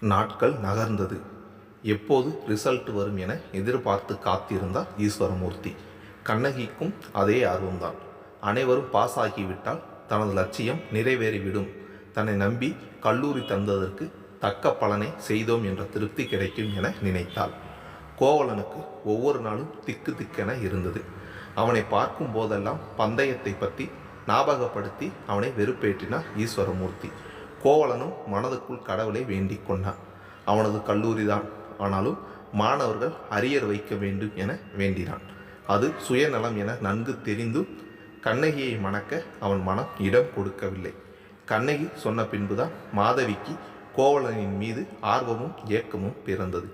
நாட்கள் நகர்ந்தது. எப்போது ரிசல்ட் வரும் என எதிர்பார்த்து காத்திருந்தார் ஈஸ்வரமூர்த்தி. கண்ணகிக்கும் அதே ஆர்வம்தான். அனைவரும் பாஸ் ஆகிவிட்டால் தனது லட்சியம் நிறைவேறிவிடும். தன்னை நம்பி கல்லூரி தந்ததற்கு தக்க பலனை செய்தோம் என்ற திருப்தி கிடைக்கும் என நினைத்தாள். கோவலனுக்கு ஒவ்வொரு நாளும் திக்கு திக்கென இருந்தது. அவனை பார்க்கும் போதெல்லாம் பந்தயத்தை பற்றி ஞாபகப்படுத்தி அவனை வெறுப்பேற்றினார் ஈஸ்வரமூர்த்தி. கோவலனும் மனதுக்குள் கடவுளை வேண்டிக் கொண்டான். அவனது கல்லூரி தான் ஆனாலும் மாணவர்கள் அரியர் வைக்க வேண்டும் என வேண்டினான். அது சுயநலம் என நன்கு தெரிந்தும் கண்ணகியை மணக்க அவன் மனம் இடம் கொடுக்கவில்லை. கண்ணகி சொன்ன பின்புதான் மாதவிக்கு கோவலனின் மீது ஆர்வமும் ஏக்கமும் பிறந்தது.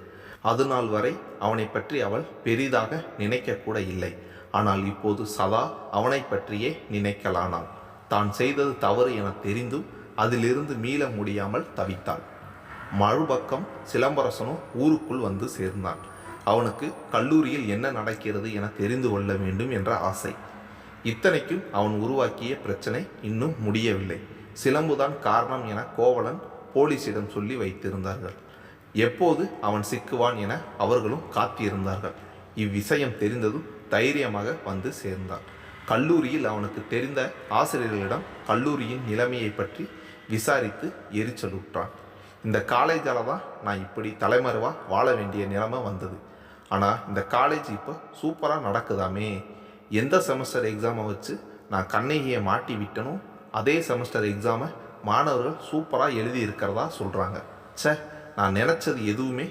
அது நாள் வரை அவனை பற்றி அவள் பெரிதாக நினைக்கக்கூட இல்லை. ஆனால் இப்போது சதா அவனை பற்றியே நினைக்கலானாள் தான் செய்தது தவறு என தெரிந்தும் அதிலிருந்து மீள முடியாமல் தவித்தாள். மறுபக்கம் சிலம்பரசனும் ஊருக்குள் வந்து சேர்ந்தான். அவனுக்கு கல்லூரியில் என்ன நடக்கிறது என தெரிந்து கொள்ள வேண்டும் என்ற ஆசை. இத்தனைக்கும் அவன் உருவாக்கிய பிரச்சனை இன்னும் முடியவில்லை. சிலம்புதான் காரணம் என கோவலன் போலீசிடம் சொல்லி வைத்திருந்தார்கள். எப்போது அவன் சிக்குவான் என அவர்களும் காத்திருந்தார்கள். இவ்விஷயம் தெரிந்ததும் தைரியமாக வந்து சேர்ந்தான். கல்லூரியில் அவனுக்கு தெரிந்த ஆசிரியர்களிடம் கல்லூரியின் நிலைமையை பற்றி விசாரித்து எரிச்சலுட்டான் இந்த காலேஜால் தான் நான் இப்படி தலைமறைவாக வாழ வேண்டிய நிலைமை வந்தது. ஆனால் இந்த காலேஜ் இப்போ சூப்பராக நடக்குதாமே? எந்த செமஸ்டர் எக்ஸாமை வச்சு நான் கண்ணகியை மாட்டி விட்டனும் அதே செமஸ்டர் எக்ஸாமை மாணவர்கள் சூப்பராக எழுதி இருக்கிறதா சொல்கிறாங்க ச்சே நான் நினச்சது எதுவுமே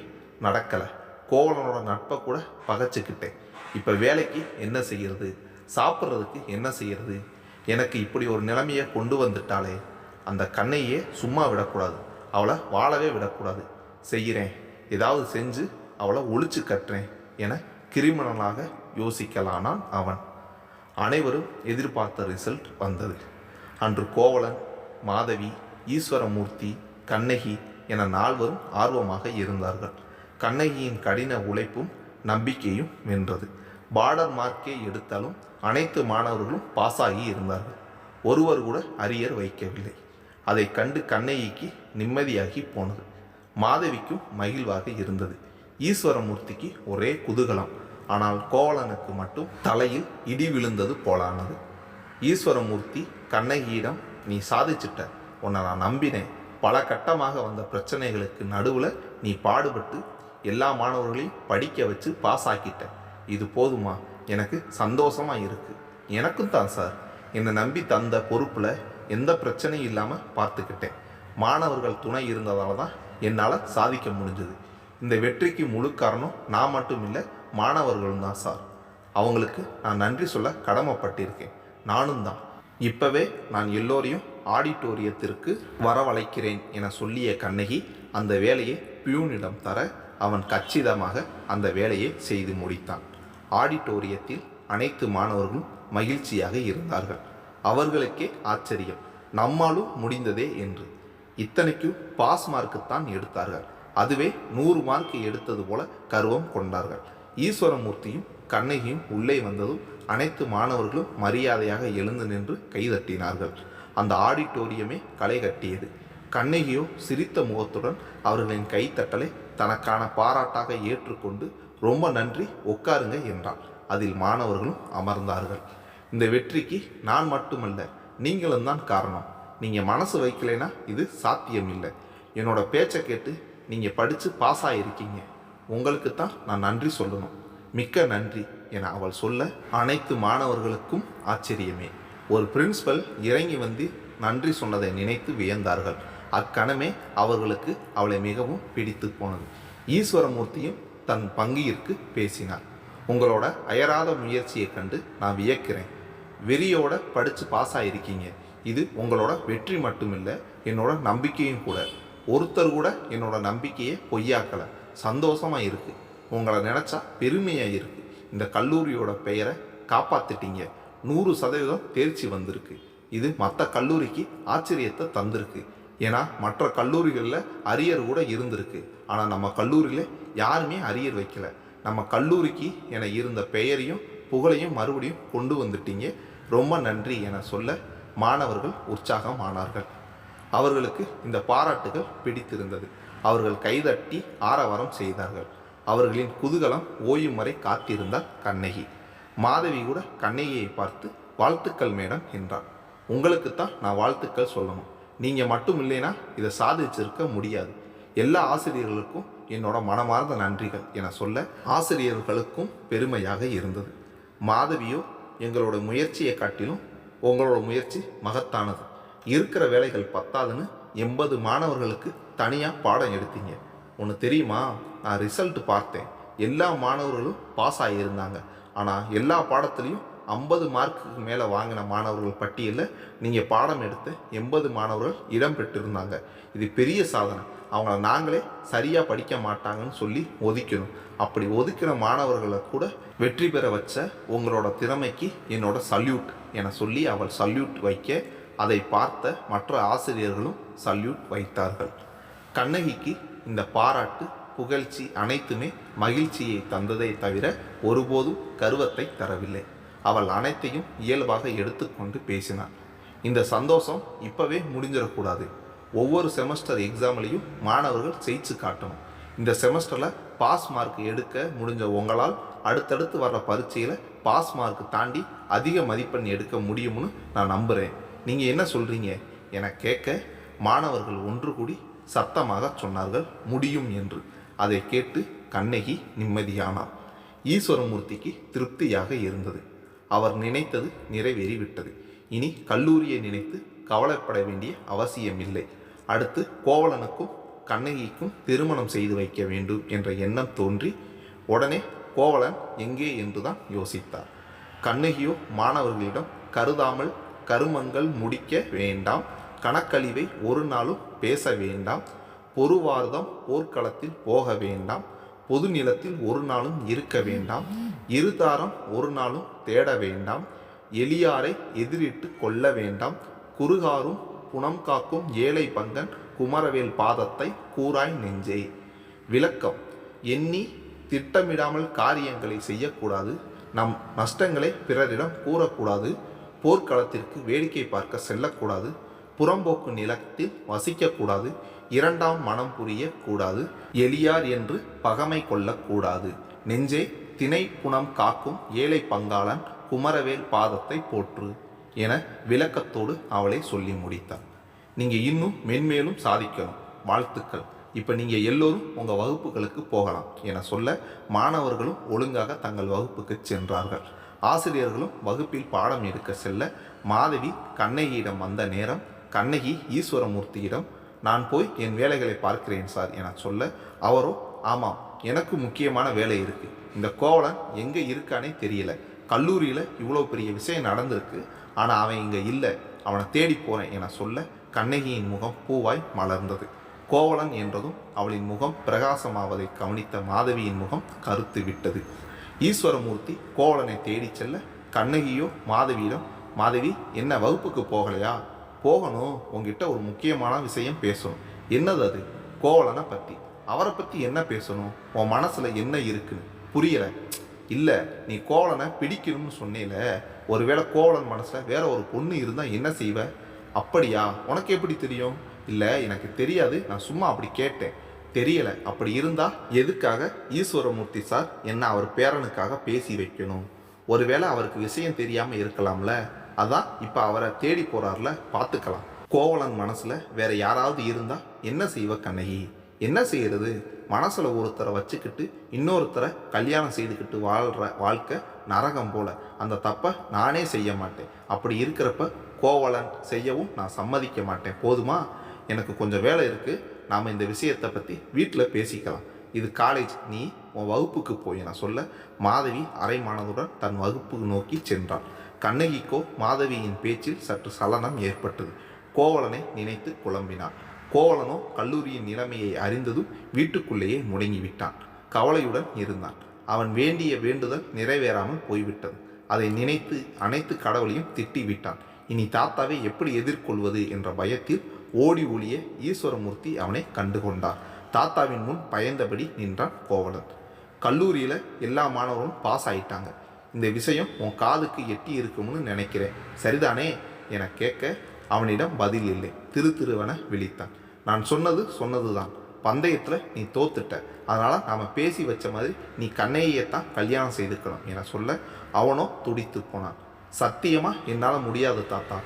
நடக்கலை. கோவலனோட நட்பை கூட பகைச்சிக்கிட்டேன். இப்போ வேலைக்கு என்ன செய்கிறது சாப்பிட்றதுக்கு என்ன செய்கிறது எனக்கு இப்படி ஒரு நிலைமையை கொண்டு வந்துட்டாலே அந்த கண்ணையே சும்மா விடக்கூடாது. அவளை வாழவே விடக்கூடாது. செய்கிறேன். ஏதாவது செஞ்சு அவளை ஒழிச்சு கட்டுறேன் என கிரிமினலாக யோசிக்கலானான் அவன். அனைவரும் எதிர்பார்த்த ரிசல்ட் வந்தது. அன்று கோவலன் மாதவி ஈஸ்வரமூர்த்தி கண்ணகி என நால்வரும் ஆர்வமாக இருந்தார்கள். கண்ணகியின் கடின உழைப்பும் நம்பிக்கையும் வென்றது. பார்டர் மார்க்கே எடுத்தாலும் அனைத்து மாணவர்களும் பாஸ் ஆகி இருந்தார்கள். ஒருவர் கூட அரியர் வைக்கவில்லை. அதை கண்டு கண்ணகிக்கு நிம்மதியாகி போனது. மாதவிக்கும் மகிழ்வாக இருந்தது. ஈஸ்வரமூர்த்திக்கு ஒரே குதூகலம். ஆனால் கோவலனுக்கு மட்டும் தலையில் இடி விழுந்தது போலானது. ஈஸ்வரமூர்த்தி கண்ணகியிடம் நீ சாதிச்சிட்ட. உன்னை நான் நம்பினேன். பல கட்டமாக வந்த பிரச்சனைகளுக்கு நடுவில் நீ பாடுபட்டு எல்லா மாணவர்களையும் படிக்க வச்சு பாஸ் ஆக்கிட்ட. இது போதுமா? எனக்கு சந்தோஷமாக இருக்குது எனக்கும் தான் சார் என்னை நம்பி தந்த பொறுப்பில் எந்த பிரச்சனையும் இல்லாமல் பார்த்துக்கிட்டேன். மாணவர்கள் துணை இருந்ததால் தான் என்னால் சாதிக்க முடிஞ்சது. இந்த வெற்றிக்கு முழு காரணம் நான் மட்டும் இல்லை மாணவர்களும் தான் சார். அவங்களுக்கு நான் நன்றி சொல்ல கடமைப்பட்டிருக்கேன். நானும் தான். இப்பவே நான் எல்லோரையும் ஆடிட்டோரியத்திற்கு வரவழைக்கிறேன் என சொல்லிய கண்ணகி அந்த வேலையை பியூனிடம் தர அவன் கச்சிதமாக அந்த வேலையை செய்து முடித்தான். ஆடிட்டோரியத்தில் அனைத்து மாணவர்களும் மகிழ்ச்சியாக இருந்தார்கள். அவர்களுக்கே ஆச்சரியம். நம்மாலும் முடிந்ததே என்று. இத்தனைக்கும் பாஸ் மார்க்குத்தான் எடுத்தார்கள். அதுவே நூறு மார்க் எடுத்தது போல கர்வம் கொண்டார்கள். ஈஸ்வரமூர்த்தியும் கண்ணகியும் உள்ளே வந்ததும் அனைத்து மாணவர்களும் மரியாதையாக எழுந்து நின்று கைதட்டினார்கள். அந்த ஆடிட்டோரியமே களை கட்டியது. கண்ணகியோ சிரித்த முகத்துடன் அவர்களின் கைத்தட்டலை தனக்கான பாராட்டாக ஏற்றுக்கொண்டு ரொம்ப நன்றி உட்காருங்க என்றாள். அதில் மாணவர்களும் அமர்ந்தார்கள். இந்த வெற்றிக்கு நான் மட்டுமல்ல நீங்களும் தான் காரணம். நீங்கள் மனசு வைக்கலைன்னா இது சாத்தியம் இல்லை என்னோட பேச்சை கேட்டு நீங்கள் படித்து பாஸ் ஆகிருக்கீங்க உங்களுக்கு தான் நான் நன்றி சொல்லணும். மிக்க நன்றி என அவள் சொல்ல அனைத்து மாணவர்களுக்கும் ஆச்சரியமே. ஒரு பிரின்சிபல் இறங்கி வந்து நன்றி சொன்னதை நினைத்து வியந்தார்கள். அக்கணமே அவர்களுக்கு அவளை மிகவும் பிடித்து போனது. ஈஸ்வரமூர்த்தியும் தன் பங்கியிற்கு பேசினார். உங்களோட அயராத முயற்சியை கண்டு நான் வியக்கிறேன். வெறியோட படித்து பாஸ் ஆகிருக்கீங்க இது உங்களோட வெற்றி மட்டுமில்லை என்னோட நம்பிக்கையும் கூட. ஒருத்தர் கூட என்னோட நம்பிக்கையை பொய்யாக்கலை. சந்தோஷமாக இருக்குது உங்களை நினச்சா பெருமையாக இருக்குது இந்த கல்லூரியோட பெயரை காப்பாற்றிட்டீங்க நூறு சதவீதம் தேர்ச்சி வந்திருக்கு. இது மற்ற கல்லூரிக்கு ஆச்சரியத்தை தந்திருக்கு. ஏன்னா மற்ற கல்லூரிகளில் அரியர் கூட இருந்திருக்கு. ஆனால் நம்ம கல்லூரியில் யாருமே அரியர் வைக்கல. நம்ம கல்லூரிக்கு என இருந்த பெயரையும் புகழையும் மறுபடியும் கொண்டு வந்துட்டீங்க. ரொம்ப நன்றி என சொல்ல மாணவர்கள் உற்சாகமானார்கள். அவர்களுக்கு இந்த பாராட்டுகள் பிடித்திருந்தது. அவர்கள் கைதட்டி ஆரவாரம் செய்தார்கள். அவர்களின் குதூகலம் ஓயும் வரை காத்திருந்தார் கண்ணகி. மாதவி கூட கண்ணகியை பார்த்து வாழ்த்துக்கள் மேடம் என்றார். உங்களுக்குத்தான் நான் வாழ்த்துக்கள் சொல்லணும். நீங்கள் மட்டும் இல்லைனா இதை சாதிச்சிருக்க முடியாது. எல்லா ஆசிரியர்களுக்கும் என்னோட மனமார்ந்த நன்றிகள் என சொல்ல ஆசிரியர்களுக்கும் பெருமையாக இருந்தது. மாதவியோ எங்களோட முயற்சியை காட்டிலும் உங்களோட முயற்சி மகத்தானது. இருக்கிற வேலைகள் பத்தாதுன்னு எண்பது மாணவர்களுக்கு தனியாக பாடம் எடுத்தீங்க. ஒன்று தெரியுமா? நான் ரிசல்ட் பார்த்தேன். எல்லா மாணவர்களும் பாஸ் ஆகியிருந்தாங்க ஆனால் எல்லா பாடத்துலேயும் ஐம்பது மார்க்குக்கு மேலே வாங்கின மாணவர்கள் பட்டியலில் நீங்கள் பாடம் எடுத்த எண்பது மாணவர்கள் இடம் பெற்றிருந்தாங்க. இது பெரிய சாதனை. அவங்கள நாங்களே சரியாக படிக்க மாட்டாங்கன்னு சொல்லி ஒதுக்கணும். அப்படி ஒதுக்கிற மாணவர்களை கூட வெற்றி பெற வச்ச உங்களோட திறமைக்கு என்னோட சல்யூட் என சொல்லி அவள் சல்யூட் வைக்க அதை பார்த்த மற்ற ஆசிரியர்களும் சல்யூட் வைத்தார்கள். கண்ணகிக்கு இந்த பாராட்டு புகழ்ச்சி அனைத்துமே மகிழ்ச்சியை தந்ததை தவிர ஒருபோதும் கருவத்தை தரவில்லை. அவள் அனைத்தையும் இயல்பாக எடுத்துக்கொண்டு பேசினாள். இந்த சந்தோஷம் இப்போவே முடிஞ்சிடக்கூடாது. ஒவ்வொரு செமஸ்டர் எக்ஸாம்லேயும் மாணவர்கள் ஜெயிச்சு காட்டணும். இந்த செமஸ்டரில் பாஸ் மார்க் எடுக்க முடிஞ்ச உங்களால் அடுத்தடுத்து வர்ற பரீட்சையில் பாஸ் மார்க் தாண்டி அதிக மதிப்பெண் எடுக்க முடியும்னு நான் நம்புகிறேன் நீங்கள் என்ன சொல்கிறீங்க என கேட்க மாணவர்கள் ஒன்று கூடி சத்தமாக சொன்னார்கள் முடியும் என்று. அதை கேட்டு கண்ணகி நிம்மதியானார் ஈஸ்வரமூர்த்திக்கு திருப்தியாக இருந்தது. அவர் நினைத்தது நிறைவேறிவிட்டது. இனி கல்லூரியை நினைத்து கவலைப்பட வேண்டிய அவசியமில்லை. அடுத்து கோவலனுக்கும் கண்ணகிக்கும் திருமணம் செய்து வைக்க வேண்டும் என்ற எண்ணம் தோன்றி உடனே கோவலன் எங்கே என்றுதான் யோசித்தார். கண்ணகியோ மாணவர்களிடம் கருதாமல் கருமங்கள் முடிக்க வேண்டாம் கணக்கழிவை ஒரு நாளும் பேச வேண்டாம் பொறுவார்தம் போர்க்களத்தில் போக வேண்டாம் பொது நிலத்தில் ஒரு நாளும் இருக்க வேண்டாம் இருதாரம் ஒரு நாளும் தேட வேண்டாம் எளியாரை எதிரிட்டு கொள்ள வேண்டாம் குறுகாரும் புனம் காக்கும் ஏழை பங்கன் குமரவேல் பாதத்தை கூறாய் நெஞ்சே. விளக்கம். எண்ணி திட்டமிடாமல் காரியங்களை செய்யக்கூடாது. நம் நஷ்டங்களை பிறரிடம் கூறக்கூடாது. போர்க்களத்திற்கு வேடிக்கை பார்க்க செல்லக்கூடாது. புறம்போக்கு நிலத்தில் வசிக்கக்கூடாது. இரண்டாம் மனம் புரியக்கூடாது எளியார் என்று பகமை கொள்ளக்கூடாது. நெஞ்சே திணை புனம் காக்கும் ஏழை பங்காளன் குமரவேல் பாதத்தை போற்று. என விளக்கத்தோடு அவளை சொல்லி முடித்தார் நீங்கள் இன்னும் மென்மேலும் சாதிக்கணும். வாழ்த்துக்கள். இப்போ நீங்கள் எல்லோரும் உங்கள் வகுப்புகளுக்கு போகலாம் என சொல்ல மாணவர்களும் ஒழுங்காக தங்கள் வகுப்புக்கு சென்றார்கள். ஆசிரியர்களும் வகுப்பில் பாடம் எடுக்க செல்ல மாதவி கண்ணகியிடம் வந்த நேரம் கண்ணகி ஈஸ்வரமூர்த்தியிடம் நான் போய் என் வேலைகளை பார்க்கிறேன் சார் என சொல்ல அவரோ ஆமாம் எனக்கு முக்கியமான வேலை இருக்குது இந்த கோவலன் எங்கே இருக்கானே தெரியல. கல்லூரியில் இவ்வளோ பெரிய விஷயம் நடந்திருக்கு. ஆனால் அவன் இங்கே இல்லை. அவனை தேடி போகிறேன் என சொல்ல கண்ணகியின் முகம் பூவாய் மலர்ந்தது. கோவலன் என்றதும் அவளின் முகம் பிரகாசமாவதை கவனித்த மாதவியின் முகம் கருத்து விட்டது. ஈஸ்வரமூர்த்தி கோவலனை தேடி செல்ல கண்ணகியோ மாதவியிடம் மாதவி என்ன வகுப்புக்கு போகலையா? போகணும். உங்ககிட்ட ஒரு முக்கியமான விஷயம் பேசணும். என்னது அது? கோவலனை பற்றி அவரை பற்றி என்ன பேசணும்? உன் மனசில் என்ன இருக்குன்னு. புரியலை. இல்லை நீ கோவலனை பிடிக்கணும்னு சொன்னேல ஒருவேளை கோவலன் மனசில் வேற ஒரு பொண்ணு இருந்தால் என்ன செய்வ? அப்படியா? உனக்கு எப்படி தெரியும்? இல்லை எனக்கு தெரியாது நான் சும்மா அப்படி கேட்டேன். தெரியலை அப்படி இருந்தால் எதுக்காக ஈஸ்வரமூர்த்தி சார் என்ன அவர் பேரனுக்காக பேசி வைக்கணும்? ஒருவேளை அவருக்கு விஷயம் தெரியாமல் இருக்கலாம்ல. அதான் இப்போ அவரை தேடி போகிறார்ல பார்த்துக்கலாம் கோவலன் மனசில் வேற யாராவது இருந்தால் என்ன செய்வ கண்ணகி? என்ன செய்கிறது மனசில் ஒருத்தரை வச்சுக்கிட்டு இன்னொருத்தரை கல்யாணம் செய்துக்கிட்டு வாழ்கிற வாழ்க்கை நரகம் போல். அந்த தப்பை நானே செய்ய மாட்டேன். அப்படி இருக்கிறப்ப கோவலன் செய்யவும் நான் சம்மதிக்க மாட்டேன். போதுமா? எனக்கு கொஞ்சம் வேலை இருக்குது நாம் இந்த விஷயத்தை பற்றி வீட்டில் பேசிக்கலாம். இது காலேஜ் நீ உன் வகுப்புக்கு போய் நான் சொல்ல மாதவி அரைமானதுடன் தன் வகுப்புக்கு நோக்கி சென்றாள். கண்ணகிக்கோ மாதவியின் பேச்சில் சற்று சலனம் ஏற்பட்டது. கோவலனை நினைத்து குழம்பினான் கோவலனோ கல்லூரியின் நிலைமையை அறிந்ததும் வீட்டுக்குள்ளேயே முடங்கிவிட்டான். கவலையுடன் இருந்தான். அவன் வேண்டிய வேண்டுதல் நிறைவேறாமல் போய்விட்டது. அதை நினைத்து அனைத்து கடவுளையும் திட்டிவிட்டான். இனி தாத்தாவை எப்படி எதிர்கொள்வது என்ற பயத்தில் ஓடி ஒளிய ஈஸ்வரமூர்த்தி அவனை கண்டுகொண்டார். தாத்தாவின் முன் பயந்தபடி நின்றான் கோவலன். கல்லூரியில் எல்லா மாணவரும் பாஸ் ஆயிட்டாங்க. இந்த விஷயம் உன் காதுக்கு எட்டி இருக்கும்னு நினைக்கிறேன். சரிதானே? என கேட்க அவனிடம் பதில் இல்லை. திரு திருவென விழித்தான். நான் சொன்னது சொன்னது தான் பந்தயத்தில் நீ தோத்துட்ட. அதனால் நாம் பேசி வச்ச மாதிரி நீ கண்ணையே தான் கல்யாணம் செய்துக்கணும் என சொல்ல அவனோ துடித்து போனான். சத்தியமாக என்னால் முடியாது தாத்தா.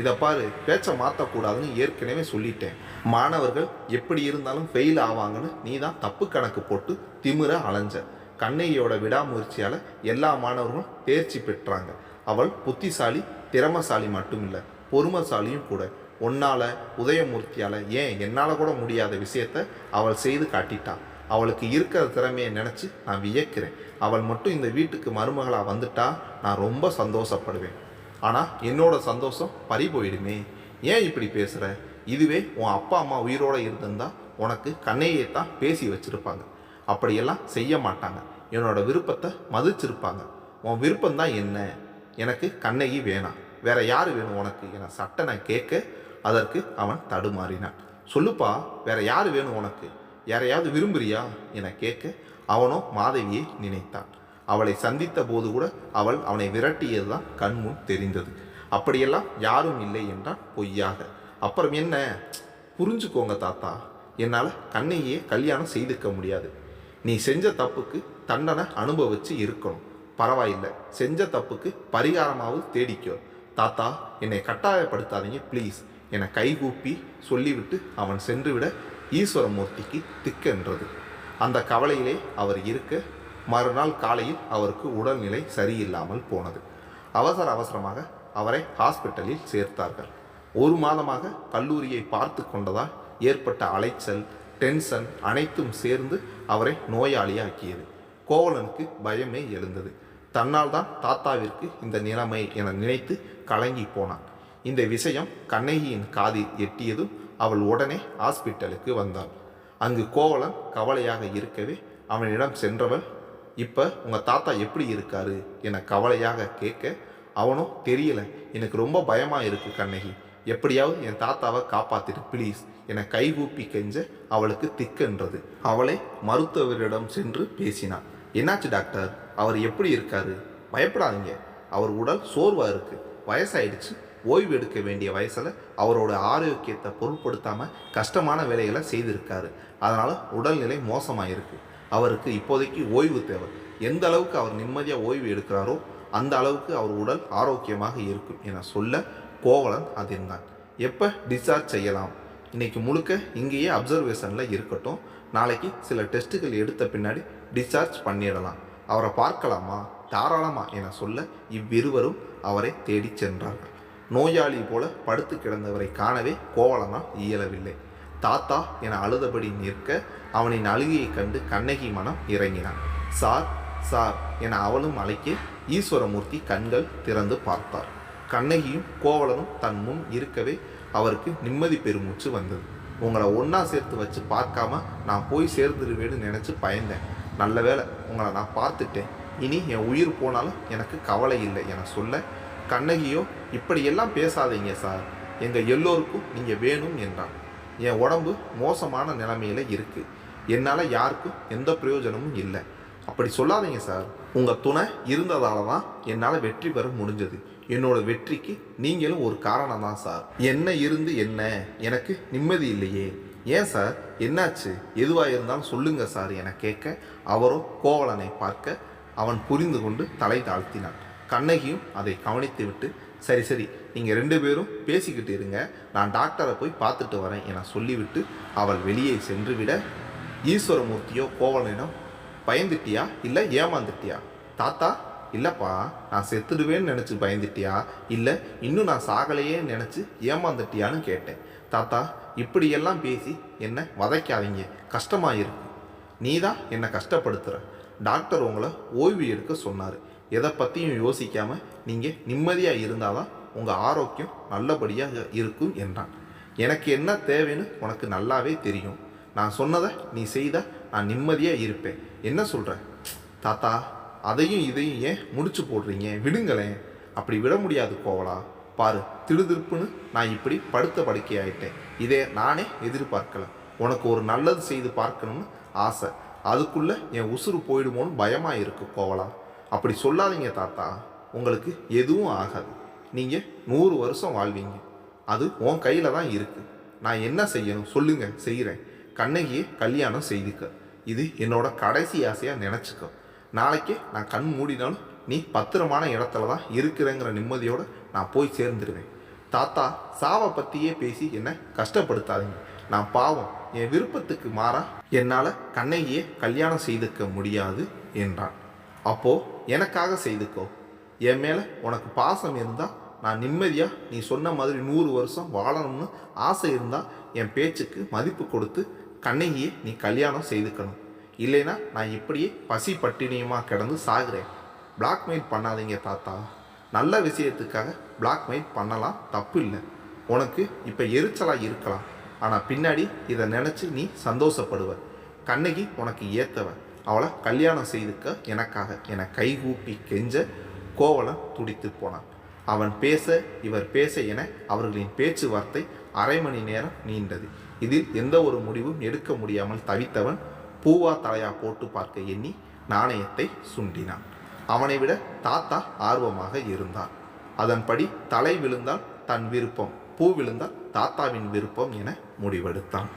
இதை பாரு பேச்சை மாற்றக்கூடாதுன்னு ஏற்கனவே சொல்லிட்டேன். மாணவர்கள் எப்படி இருந்தாலும் ஃபெயில் ஆவாங்கன்னு நீ தான் தப்பு கணக்கு போட்டு திமிர அலைஞ்ச. கண்ணையோட விடாமுயற்சியால் எல்லா மாணவர்களும் தேர்ச்சி பெற்றாங்க. அவள் புத்திசாலி திறமசாலி மட்டும் இல்லை பொறுமைசாலியும் கூட. உன்னால் உதயமூர்த்தியால் ஏன் என்னால் கூட முடியாத விஷயத்த அவள் செய்து காட்டிட்டாள் அவளுக்கு இருக்கிற திறமையை நினச்சி நான் வியக்கிறேன். அவள் மட்டும் இந்த வீட்டுக்கு மருமகளாக வந்துட்டா நான் ரொம்ப சந்தோஷப்படுவேன். ஆனால் என்னோட சந்தோஷம் பறி போயிடுமே. ஏன் இப்படி பேசுகிற இதுவே உன் அப்பா அம்மா உயிரோடு இருந்திருந்தா உனக்கு கண்ணையே தான் பேசி வச்சுருப்பாங்க. அப்படியெல்லாம் செய்ய மாட்டாங்க. என்னோட விருப்பத்தை மதிச்சிருப்பாங்க. உன் விருப்பம்தான் என்ன? எனக்கு கண்ணகி வேணாம். வேற யார் வேணும் உனக்கு? என நான் கேட்க அதற்கு அவன் தடுமாறினான். சொல்லுப்பா வேற யார் வேணும் உனக்கு? யாரையாவது விரும்புறியா? என கேட்க அவனோ மாதவியை நினைத்தான். அவளை சந்தித்த போது கூட அவள் அவனை விரட்டியதுதான் கண்முன் தெரிந்தது. அப்படியெல்லாம் யாரும் இல்லை என்றான் பொய்யாக. அப்புறம் என்ன? புரிஞ்சுக்கோங்க தாத்தா என்னால் கண்ணையே கல்யாணம் செய்துக்க முடியாது. நீ செஞ்ச தப்புக்கு தண்டனை அனுபவிச்சு இருக்கணும். பரவாயில்லை செஞ்ச தப்புக்கு பரிகாரமாவது தேடிக்கோ. தாத்தா என்னை கட்டாயப்படுத்தாதீங்க ப்ளீஸ் என கைகூப்பி சொல்லிவிட்டு அவன் சென்றுவிட ஈஸ்வரமூர்த்திக்கு திக்கென்றது அந்த கவலையிலே அவர் இருக்க மறுநாள் காலையில் அவருக்கு உடல்நிலை சரியில்லாமல் போனது. அவசர அவசரமாக அவரை ஹாஸ்பிட்டலில் சேர்த்தார்கள். ஒரு மாதமாக கல்லூரியை பார்த்து கொண்டதால் ஏற்பட்ட அலைச்சல் டென்ஷன் அனைத்தும் சேர்ந்து அவரை நோயாளியாக்கியது. கோவலனுக்கு பயமே எழுந்தது. தன்னால் தான் தாத்தாவிற்கு இந்த நிலைமை என நினைத்து கலங்கி போனான். இந்த விஷயம் கண்ணகியின் காதில் எட்டியதும் அவள் உடனே ஹாஸ்பிட்டலுக்கு வந்தாள். அங்கு கோவலன் கவலையாக இருக்கவே அவனிடம் சென்றவள் இப்போ உங்கள் தாத்தா எப்படி இருக்காரு? என கவலையாக கேட்க அவனும் தெரியல. எனக்கு ரொம்ப பயமாக இருக்குது கண்ணகி. எப்படியாவது என் தாத்தாவை காப்பாத்திடு ப்ளீஸ் என கைகூப்பி கெஞ்ச அவளுக்கு திக்கென்றது. அவளை மருத்துவரிடம் சென்று பேசினான். என்னாச்சு டாக்டர்? அவர் எப்படி இருக்காரு? பயப்படாதீங்க. அவர் உடல் சோர்வாக இருக்குது வயசாயிடுச்சு. ஓய்வு எடுக்க வேண்டிய வயசில் அவரோட ஆரோக்கியத்தை பொருட்படுத்தாமல் கஷ்டமான வேலைகளை செய்திருக்காரு. அதனால் உடல்நிலை மோசமாக இருக்குது அவருக்கு இப்போதைக்கு ஓய்வு தேவை. எந்த அளவுக்கு அவர் நிம்மதியாக ஓய்வு எடுக்கிறாரோ அந்த அளவுக்கு அவர் உடல் ஆரோக்கியமாக இருக்கும் என சொல்ல கோவலன் அதிர்ந்தான். எப்போ டிஸ்சார்ஜ் செய்யலாம்? இன்றைக்கி முழுக்க இங்கேயே அப்சர்வேஷனில் இருக்கட்டும். நாளைக்கு சில டெஸ்ட்டுகள் எடுத்த பின்னாடி டிஸ்சார்ஜ் பண்ணிடலாம். அவரை பார்க்கலாமா? தாராளமா என சொல்ல இவ்விருவரும் அவரை தேடிச் சென்றார்கள். நோயாளி போல படுத்து கிடந்தவரை காணவே கோவலனால் இயலவில்லை. தாத்தா என அழுதபடி நிற்க அவனின் அழுகையை கண்டு கண்ணகி மனம் இறங்கினான். சார் சார் என அவளும் அழைக்க ஈஸ்வரமூர்த்தி கண்கள் திறந்து பார்த்தார். கண்ணகியும் கோவலனும் தன் முன் இருக்கவே அவருக்கு நிம்மதி பெருமூச்சு வந்தது. உங்களை ஒன்றா சேர்த்து வச்சு பார்க்காம நான் போய் சேர்ந்துருவேன்னு நினச்சி பயந்தேன். நல்ல வேளை உங்களை நான் பார்த்துட்டேன். இனி என் உயிர் போனாலும் எனக்கு கவலை இல்லை என சொல்ல கண்ணகியோ இப்படியெல்லாம் பேசாதீங்க சார். எங்கள் எல்லோருக்கும் நீங்கள் வேணும் என்றான். என் உடம்பு மோசமான நிலைமையில் இருக்கு. என்னால் யாருக்கும் எந்த பிரயோஜனமும் இல்லை. அப்படி சொல்லாதீங்க சார். உங்கள் துணை இருந்ததால தான் என்னால் வெற்றி பெற முடிஞ்சது. என்னோட வெற்றிக்கு நீங்களும் ஒரு காரணம் தான் சார். என்ன இருந்து என்ன? எனக்கு நிம்மதி இல்லையே. ஏன் சார்? என்னாச்சு? எதுவாக இருந்தாலும் சொல்லுங்க சார். என கேட்க அவரோ கோவலனை பார்க்க அவன் புரிந்து கொண்டு தலை தாழ்த்தினான். கண்ணகியும் அதை கவனித்து விட்டு சரி சரி நீங்கள் ரெண்டு பேரும் பேசிக்கிட்டு இருங்க. நான் டாக்டரை போய் பார்த்துட்டு வரேன் என சொல்லிவிட்டு அவள் வெளியே சென்று விட ஈஸ்வரமூர்த்தியோ கோவலனிடம் பயந்துட்டியா? இல்லை ஏமாந்துட்டியா? தாத்தா இல்லைப்பா நான் செத்துடுவேன்னு நினச்சி பயந்துட்டியா? இல்லை இன்னும் நான் சாகலையே நினச்சி ஏமாந்துட்டியான்னு கேட்டேன். தாத்தா இப்படியெல்லாம் பேசி என்னை வதைக்காதீங்க. கஷ்டமாக இருக்கு நீ தான் என்னை கஷ்டப்படுத்துகிற டாக்டர் உங்களை ஓய்வு எடுக்க சொன்னார். எதை பற்றியும் யோசிக்காமல் நீங்கள் நிம்மதியாக இருந்தால் தான் உங்கள் ஆரோக்கியம் நல்லபடியாக இருக்கும் என்றான். எனக்கு என்ன தேவைன்னு உனக்கு நல்லாவே தெரியும். நான் சொன்னதை நீ செய்த நான் நிம்மதியாக இருப்பேன். என்ன சொல்கிற தாத்தா அதையும் இதையும் ஏன் முடிச்சு போடுறீங்க? விடுங்களேன். அப்படி விட முடியாது கோவலா. பாரு திடுதிருப்புன்னு நான் இப்படி படுத்த படுக்கை ஆயிட்டேன் இதே நானே எதிர்பார்க்கல. உனக்கு ஒரு நல்லது செய்து பார்க்கணும்னு ஆசை. அதுக்குள்ளே என் உசுறு போயிடுமோன்னு பயமாக இருக்குது கோவலா. அப்படி சொல்லாதீங்க தாத்தா. உங்களுக்கு எதுவும் ஆகாது. நீங்கள் நூறு வருஷம் வாழ்வீங்க. அது உன் கையில் தான் இருக்குது நான் என்ன செய்யணும்? சொல்லுங்க. செய்கிறேன் கண்ணகியை கல்யாணம் செய்துக்க. இது என்னோட கடைசி ஆசையாக நினச்சிக்கோ. நாளைக்கு நான் கண் மூடினாலும் நீ பத்திரமான இடத்துல தான் இருக்கிறேங்கிற நிம்மதியோடு நான் போய் சேர்ந்துருவேன். தாத்தா சாவை பற்றியே பேசி என்னை கஷ்டப்படுத்தாதீங்க. நான் பாவம். என் விருப்பத்துக்கு மாறா என்னால் கண்ணகியை கல்யாணம் செய்துக்க முடியாது என்றான். அப்போ எனக்காக செய்துக்கோ. என் மேலே உனக்கு பாசம் இருந்தால் நான் நிம்மதியாக நீ சொன்ன மாதிரி நூறு வருஷம் வாழணும்னு ஆசை இருந்தால் என் பேச்சுக்கு மதிப்பு கொடுத்து கண்ணகியை நீ கல்யாணம் செய்துக்கணும். இல்லைன்னா நான் இப்படியே பசி பட்டினியமாக கிடந்து சாகிறேன். பிளாக்மெயில் பண்ணாதீங்க தாத்தா. நல்ல விஷயத்துக்காக பிளாக்மெயில் பண்ணலாம். தப்பு இல்லை உனக்கு இப்போ எரிச்சலாக இருக்கலாம். ஆனால் பின்னாடி இதை நினச்சி நீ சந்தோஷப்படுவ. கண்ணகி உனக்கு ஏற்றவன் அவளை கல்யாணம் செய்துக்க எனக்காக என கைகூப்பி கெஞ்ச கோவலன் துடித்து போனான். அவன் பேச இவர் பேச என அவர்களின் பேச்சுவார்த்தை அரை மணி நேரம் நீண்டது. இதில் எந்த ஒரு முடிவும் எடுக்க முடியாமல் தவித்தவன் பூவா தலையா போட்டு பார்க்க எண்ணி நாணயத்தை சுண்டினான். அவனை விட தாத்தா ஆர்வமாக இருந்தான் அதன்படி தலை விழுந்தால் தன் விருப்பம் பூ விழுந்தால் தாத்தாவின் விருப்பம் என முடிவெடுத்தான்.